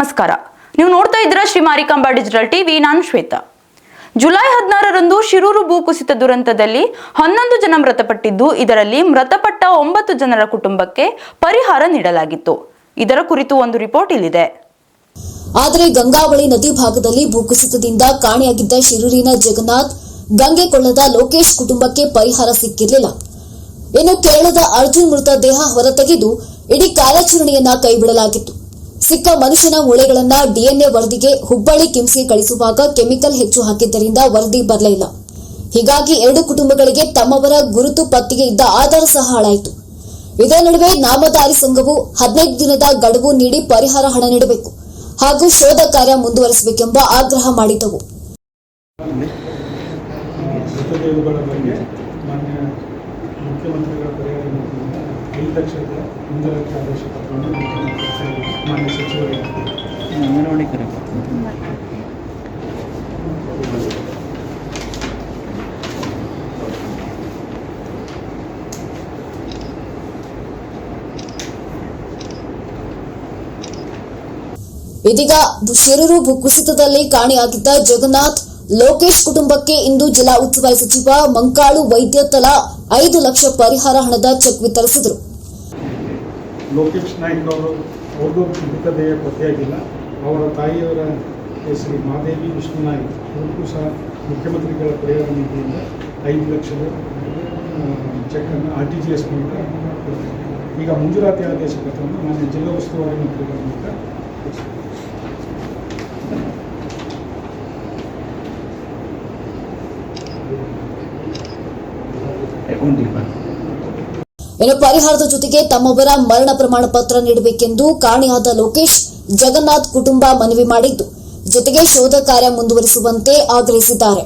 ನಮಸ್ಕಾರ. ನೀವು ನೋಡ್ತಾ ಇದ್ದೀರಾ ಶ್ರೀ ಮಾರಿಕಾಂಬಾ ಡಿಜಿಟಲ್ ಟಿವಿ, ನಾನು ಶ್ವೇತಾ. ಜುಲೈ ಹದಿನಾರರಂದು ಶಿರೂರು ಭೂಕುಸಿತ ದುರಂತದಲ್ಲಿ ಹನ್ನೊಂದು ಜನ ಮೃತಪಟ್ಟಿದ್ದು, ಇದರಲ್ಲಿ ಮೃತಪಟ್ಟ ಒಂಬತ್ತು ಜನರ ಕುಟುಂಬಕ್ಕೆ ಪರಿಹಾರ ನೀಡಲಾಗಿತ್ತು. ಇದರ ಕುರಿತು ಒಂದು ರಿಪೋರ್ಟ್ ಇಲ್ಲಿದೆ. ಆದರೆ ಗಂಗಾವಳಿ ನದಿ ಭಾಗದಲ್ಲಿ ಭೂಕುಸಿತದಿಂದ ಕಾಣೆಯಾಗಿದ್ದ ಶಿರೂರಿನ ಜಗನ್ನಾಥ್ ಗಂಗೆ ಕೊಳ್ಳದ ಲೋಕೇಶ್ ಕುಟುಂಬಕ್ಕೆ ಪರಿಹಾರ ಸಿಕ್ಕಿರಲಿಲ್ಲ. ಇನ್ನು ಕೇರಳದ ಅರ್ಜುನ್ ಮೃತದೇಹ ಹೊರತೆಗೆದು ಇಡೀ ಕಾರ್ಯಾಚರಣೆಯನ್ನ ಕೈಬಿಡಲಾಗಿತ್ತು. ಸಿಕ್ಕ ಮನುಷ್ಯನ ಮೂಳೆಗಳನ್ನ ಡಿಎನ್ಎ ವರದಿಗೆ ಹುಬ್ಬಳ್ಳಿ ಕಿಮ್ಸ್ಗೆ ಕಳಿಸುವಾಗ ಕೆಮಿಕಲ್ ಹೆಚ್ಚು ಹಾಕಿದ್ದರಿಂದ ವರದಿ ಬರಲಿಲ್ಲ. ಹೀಗಾಗಿ ಎರಡು ಕುಟುಂಬಗಳಿಗೆ ತಮ್ಮವರ ಗುರುತು ಪತ್ತೆಗೆ ಇದ್ದ ಆಧಾರ ಸಹ ಹಾಳಾಯಿತು. ಇದೇ ನಡುವೆ ನಾಮಧಾರಿ ಸಂಘವು ಹದಿನೈದು ದಿನದ ಗಡುವು ನೀಡಿ ಪರಿಹಾರ ಹಣ ನೀಡಬೇಕು ಹಾಗೂ ಶೋಧ ಕಾರ್ಯ ಮುಂದುವರಿಸಬೇಕೆಂಬ ಆಗ್ರಹ ಮಾಡಿದ್ದವು. ಮುಖ್ಯಮಂತ್ರಿಗಳ ಪರಿಹಾರ ನಿಧಿಯಿಂದ ಐದು ಲಕ್ಷದ ಮುಂದರಕ್ಕೆ ಆದೇಶ ಪತ್ರವನ್ನು ಮಾನ್ಯ ಸಚಿವರಿಗೆ ಅಂಗನವಾಡಿ ಇದೀಗ ಶಿರೂರು ಭೂಕುಸಿತದಲ್ಲಿ ಕಾಣೆಯಾಗಿದ್ದ ಜಗನ್ನಾಥ್ ಲೋಕೇಶ್ ಕುಟುಂಬಕ್ಕೆ ಇಂದು ಜಿಲ್ಲಾ ಉಸ್ತುವಾರಿ ಸಚಿವ ಮಂಕಾಳು ವೈದ್ಯ ತಲಾ ಐದು ಲಕ್ಷ ಪರಿಹಾರ ಹಣದ ಚೆಕ್ ವಿತರಿಸಿದರು. ಲೋಕೇಶ್ ನಾಯ್ಕ ಅವರು ಅವ್ರಿಗೂ ಮೃತದೇಹ ಪತ್ತೆಯಾಗಿಲ್ಲ. ಅವರ ತಾಯಿಯವರ ಹೆಸರು ಮಾದೇವಿ ವಿಷ್ಣು ನಾಯ್ಕ. ಅವ್ರಿಗೂ ಸಹ ಮುಖ್ಯಮಂತ್ರಿಗಳ ಪರಿಹಾರ ನಿಧಿಯಿಂದ ಐದು ಲಕ್ಷದ ಚೆಕ್ಕನ್ನು ಆರ್ ಟಿ ಜಿ ಎಸ್ ಮೂಲಕ. ಈಗ ಮಂಜೂರಾತಿ ಆದೇಶ ಪತ್ರವನ್ನು ಮಾನ್ಯ ಜಿಲ್ಲಾ ಉಸ್ತುವಾರಿ ಮಂತ್ರಿಗಳ ಮೂಲಕ ಇನ್ನು ಪರಿಹಾರದ ಜೊತೆಗೆ ತಮ್ಮವರ ಮರಣ ಪ್ರಮಾಣ ಪತ್ರ ನೀಡಬೇಕೆಂದು ಕಾಣೆಯಾದ ಲೋಕೇಶ್ ಜಗನ್ನಾಥ್ ಕುಟುಂಬ ಮನವಿ ಮಾಡಿದ್ದು. ಜೊತೆಗೆ ಶೋಧ ಕಾರ್ಯ ಮುಂದುವರಿಸುವಂತೆ ಆಗ್ರಹಿಸಿದ್ದಾರೆ.